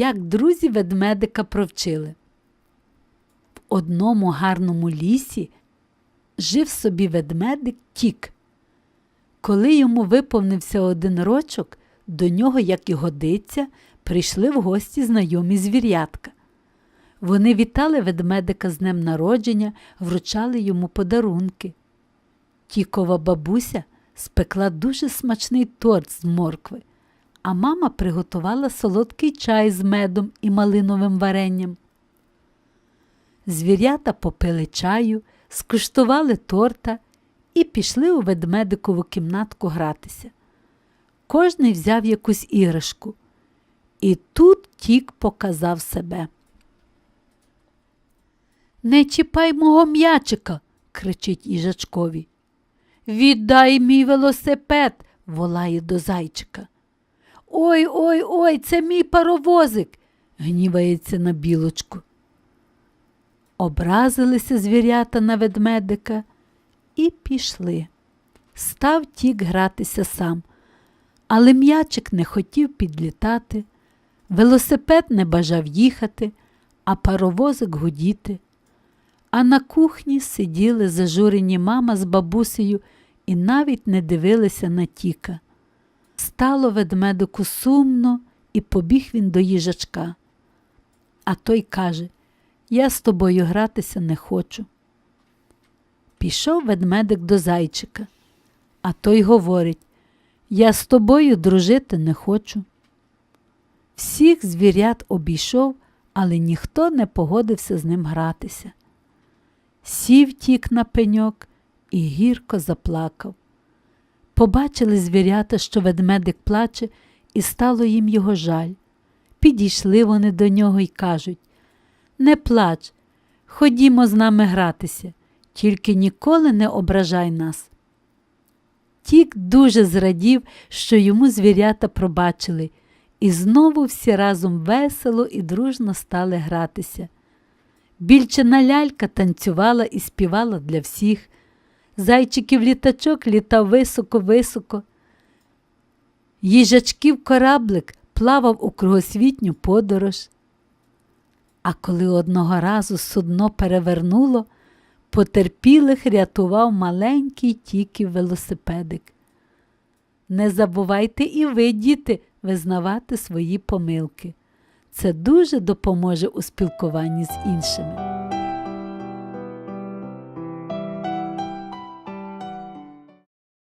як друзі ведмедика провчили. В одному гарному лісі жив собі ведмедик тік. Коли йому виповнився один рочок, до нього, як і годиться, прийшли в гості знайомі звірятка. Вони вітали ведмедика з днем народження, вручали йому подарунки. Тікова бабуся спекла дуже смачний торт з моркви, а мама приготувала солодкий чай з медом і малиновим варенням. Звірята попили чаю, скуштували торта і пішли у ведмедикову кімнатку гратися. Кожний взяв якусь іграшку. І тут тік показав себе. Не чіпай мого м'ячика, кричить їжачкові. Віддай мій велосипед, волає до зайчика. Ой ой ой, це мій паровозик, гнівається на білочку. Образилися звірята на ведмедика і пішли. Став тік гратися сам, але м'ячик не хотів підлітати, велосипед не бажав їхати, а паровозик гудіти. А на кухні сиділи зажурені мама з бабусею і навіть не дивилися на тіка. Стало ведмедику сумно, і побіг він до їжачка. А той каже Я з тобою гратися не хочу. Пішов ведмедик до зайчика, а той говорить Я з тобою дружити не хочу. Всіх звірят обійшов, але ніхто не погодився з ним гратися. Сів тік на пеньок і гірко заплакав. Побачили звірята, що ведмедик плаче, і стало їм його жаль. Підійшли вони до нього і кажуть Не плач, ходімо з нами гратися, тільки ніколи не ображай нас. Тік дуже зрадів, що йому звірята пробачили, і знову всі разом весело і дружно стали гратися. Більчина лялька танцювала і співала для всіх. Зайчиків літачок літав високо-високо. Їжачків кораблик плавав у кругосвітню подорож. А коли одного разу судно перевернуло, потерпілих рятував маленький тіків велосипедик. Не забувайте і ви, діти, визнавати свої помилки. Це дуже допоможе у спілкуванні з іншими.